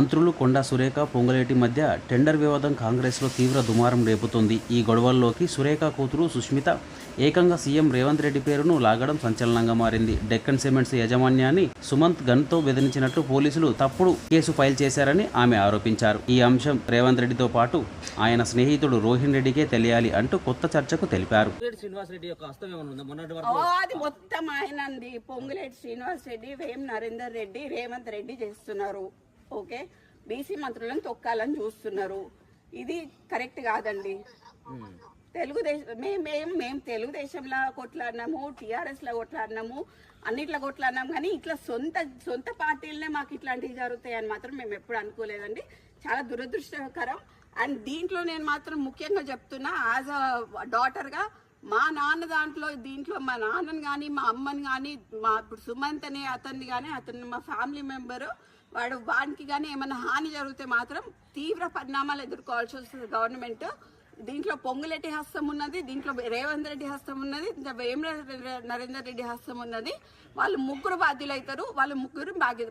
మంత్రులు కొండా సురేఖ పొంగులేటి మధ్య టెండర్ వివాదం కాంగ్రెస్లో తీవ్ర దుమారం రేపుతోంది. ఈ గొడవల్లోకి సురేఖ కూతురు సుష్మిత ఏకంగా సీఎం రేవంత్ రెడ్డి పేరును లాగడం సంచలనంగా మారింది. డెక్కన్ సిమెంట్స్ యాజమాన్యాన్ని సుమంత్ గన్తో బెదిరించినట్లు పోలీసులు తప్పుడు కేసు ఫైల్ చేశారని ఆమె ఆరోపించారు. ఈ అంశం రేవంత్ రెడ్డితో పాటు ఆయన స్నేహితుడు రోహిన్ రెడ్డికే తెలియాలి అంటూ కొత్త చర్చకు తెలిపారు. మొత్తం పొంగులేటి శ్రీనివాస్ రెడ్డి వేం నరేందర్ రెడ్డి రేవంత్ రెడ్డి చేస్తున్నారు. ఓకే? బీసీ మంత్రులను తొక్కాలని చూస్తున్నారు. ఇది కరెక్ట్ కాదండి. తెలుగుదేశం మేము మేము మేము తెలుగుదేశంలో కొట్లాడినాము టీఆర్ఎస్లో కొట్లాడినాము అన్నిట్లో కొట్లాడినాం కానీ ఇట్లా సొంత సొంత పార్టీలనే మాకు ఇట్లాంటివి జరుగుతాయని మాత్రం మేము ఎప్పుడు అనుకోలేదండి. చాలా దురదృష్టకరం. అండ్ దీంట్లో నేను మాత్రం ముఖ్యంగా చెప్తున్నా యాజ్ అ డాటర్గా మా నాన్న దాంట్లో దీంట్లో మా నాన్నని కానీ మా అమ్మని కానీ మా ఇప్పుడు సుమంత్ అనే అతన్ని కానీ అతను మా ఫ్యామిలీ మెంబరు వాడు వానికి కానీ ఏమైనా హాని జరిగితే మాత్రం తీవ్ర పరిణామాలు ఎదుర్కోవాల్సి వస్తుంది గవర్నమెంట్. దీంట్లో పొంగులెట్టి హస్తం ఉన్నది దీంట్లో రేవంత్ రెడ్డి హస్తం ఉన్నది వేమ నరేందర్ రెడ్డి హస్తం ఉన్నది. వాళ్ళు ముగ్గురు బాధ్యులు అవుతారు వాళ్ళు ముగ్గురు బాధ్యత